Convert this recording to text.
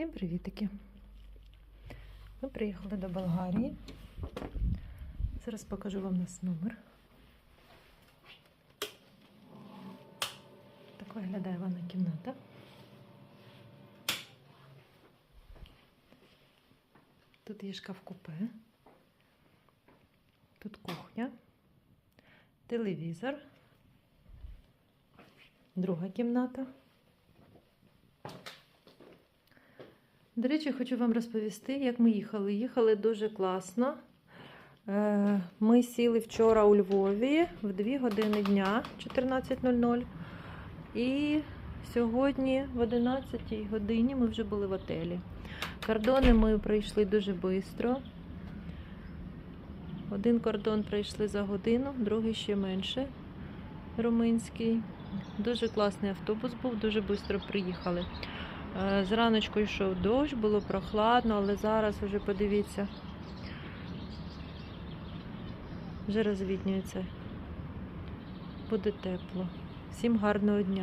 Всім привітики! Ми приїхали до Болгарії. Зараз покажу вам наш номер. Так виглядає ванна кімната. Тут є шкаф купе. Тут кухня, телевізор, друга кімната. До речі, хочу вам розповісти, як ми їхали. Їхали дуже класно. Е, Ми сіли вчора у Львові в 2 години дня 14.00. І сьогодні в 11 годині ми вже були в отелі. Кордони ми пройшли дуже швидко. Один кордон пройшли за годину, другий ще менше. Румунський. Дуже класний автобус був, дуже швидко приїхали. Е, Зраночку йшов дощ, було прохладно, але зараз вже подивіться. Вже розвіднюється. Буде тепло. Всім гарного дня.